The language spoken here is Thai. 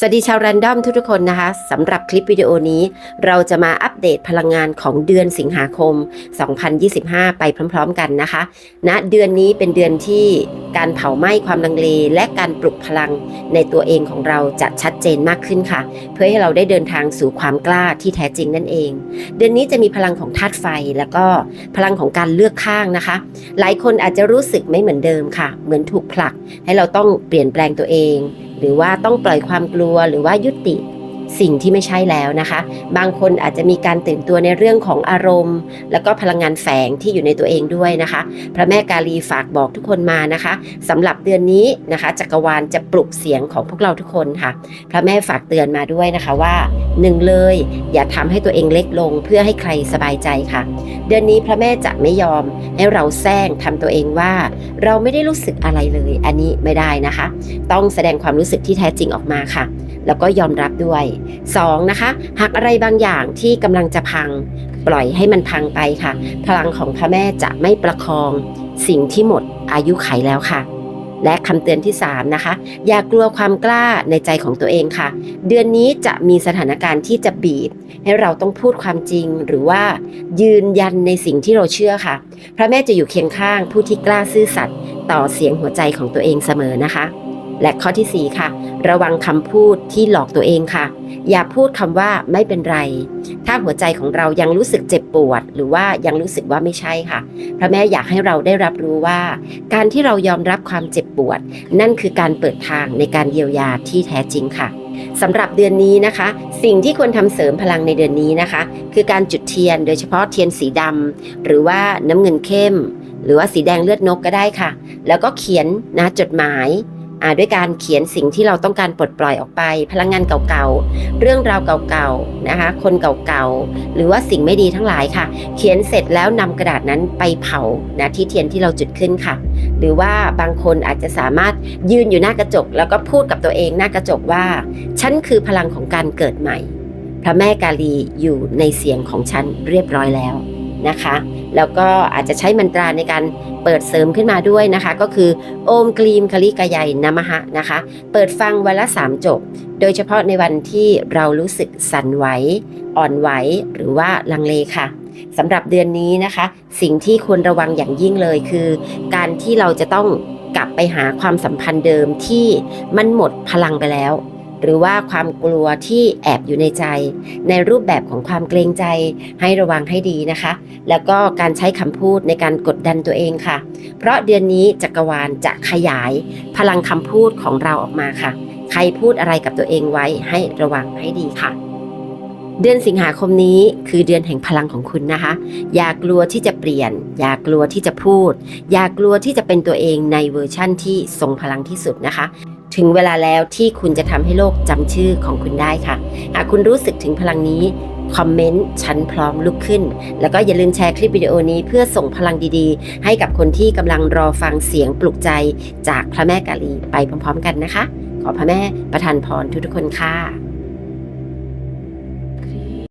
สวัสดีชาวแรนดอมทุกๆคนนะคะสำหรับคลิปวิดีโอนี้ เราจะมาอัปเดตพลังงานของเดือนสิงหาคม 2025 ไปพร้อมๆกันนะคะณนะเดือนนี้เป็นเดือนที่การเผาไหม้ความลังเล และการปลุกพลังในตัวเองของเราจะชัดเจนมากขึ้นค่ะ เพื่อให้เราได้เดินทางสู่ความกล้าที่แท้จริงนั่นเอง เดือนนี้จะมีพลังของธาตุไฟ แล้วก็พลังของการเลือกข้างนะคะ หลายคนอาจจะรู้สึกไม่เหมือนเดิมค่ะ เหมือนถูกผลัก ให้เราต้องเปลี่ยนแปลงตัวเอง หรือว่าต้องปล่อยความกลัวหรือว่ายุติ สิ่งที่ไม่ใช่แล้วนะคะ บางคนอาจจะมีการตื่นตัวในเรื่องของอารมณ์ แล้วก็พลังงานแฝงที่อยู่ในตัวเองด้วยนะคะ พระแม่กาลีฝากบอกทุกคนมานะคะสำหรับเดือนนี้นะคะจักรวาลจะปลุกเสียงของพวกเราทุกคนค่ะ พระแม่ฝากเตือนมาด้วยนะคะว่าหนึ่งเลย อย่าทำให้ตัวเองเล็กลงเพื่อให้ใครสบายใจค่ะ เดือนนี้พระแม่จะไม่ยอมให้เราแซงทำตัวเองว่า เราไม่ได้รู้สึกอะไรเลย อันนี้ไม่ได้นะคะ ต้องแสดงความรู้สึกที่แท้จริงออกมาค่ะ แล้วก็ยอมรับด้วย 2. นะคะ หากอะไรบางอย่างที่กำลังจะพัง ปล่อยให้มันพังไปค่ะ พลังของพระแม่จะไม่ประคอง สิ่งที่หมดอายุไขแล้วค่ะ และคำเตือนที่ 3 นะคะ อย่ากลัวความกล้าในใจของตัวเองค่ะ เดือนนี้จะมีสถานการณ์ที่จะบีบ ให้เราต้องพูดความจริงหรือว่า ยืนยันในสิ่งที่เราเชื่อค่ะ พระแม่จะอยู่เคียงข้างผู้ที่กล้าซื่อสัตย์ต่อเสียงหัวใจของตัวเองเสมอนะคะ และข้อที่ 4 ค่ะ ระวังคำพูดที่หลอกตัวเองค่ะ อย่าพูดคำว่าไม่เป็นไร ถ้าหัวใจของเรายังรู้สึกเจ็บปวด หรือว่ายังรู้สึกว่าไม่ใช่ค่ะ พระแม่อยากให้เราได้รับรู้ว่า การที่เรายอมรับความเจ็บปวด นั่นคือการเปิดทางในการเยียวยาที่แท้จริงค่ะสำหรับเดือนนี้นะคะ สิ่งที่ควรทำเสริมพลังในเดือนนี้นะคะ คือการจุดเทียนโดยเฉพาะเทียนสีดำหรือว่าน้ำเงินเข้ม หรือว่าสีแดงเลือดนกก็ได้ค่ะ แล้วก็เขียนนะจดหมาย ด้วยการเขียนสิ่งที่เราต้องการปลดปล่อยออกไป พลังงานเก่าๆ เรื่องราวเก่าๆนะคะ คนเก่าๆ หรือว่าสิ่งไม่ดีทั้งหลายค่ะ เขียนเสร็จแล้วนำกระดาษนั้นไปเผานะที่เทียนที่เราจุดขึ้นค่ะ หรือว่าบางคนอาจจะสามารถยืนอยู่หน้ากระจก แล้วก็พูดกับตัวเองหน้ากระจกว่า ฉันคือพลังของการเกิดใหม่ พระแม่กาลีอยู่ในเสียงของฉันเรียบร้อยแล้ว นะคะ แล้วก็อาจจะใช้มันตราในการเปิดเสริมขึ้นมาด้วยนะคะ ก็คือโอมกลีมคลิกายัยนามหะนะคะ เปิดฟังวันละสามจบ โดยเฉพาะในวันที่เรารู้สึกสั่นไหว อ่อนไหวหรือว่าลังเลค่ะสำหรับเดือนนี้นะคะ สิ่งที่ควรระวังอย่างยิ่งเลยคือ การที่เราจะต้องกลับไปหาความสัมพันธ์เดิมที่มันหมดพลังไปแล้ว หรือว่าความกลัวที่แอบอยู่ในใจ ในรูปแบบของความเกรงใจให้ระวังให้ดีนะคะ แล้วก็การใช้คำพูดในการกดดันตัวเองค่ะ เพราะเดือนนี้จักรวาลจะขยาย พลังคำพูดของเราออกมาค่ะ ใครพูดอะไรกับตัวเองไว้ให้ระวังให้ดีค่ะ เดือนสิงหาคมนี้คือเดือนแห่งพลังของคุณนะคะ อย่ากลัวที่จะเปลี่ยน อย่ากลัวที่จะพูด อย่ากลัวที่จะเป็นตัวเองในเวอร์ชั่นที่ทรงพลังที่สุดนะคะ ถึงเวลาแล้วที่คุณจะทำให้โลกจำชื่อของคุณได้ค่ะ หากคุณรู้สึกถึงพลังนี้คอมเมนต์ฉันพร้อมลุกขึ้น แล้วก็อย่าลืมแชร์คลิปวิดีโอนี้เพื่อส่งพลังดีๆ ให้กับคนที่กำลังรอฟังเสียงปลุกใจจากพระแม่กาลีไปพร้อมๆ กันนะคะ ขอพระแม่ประทานพรทุกๆคนค่ะ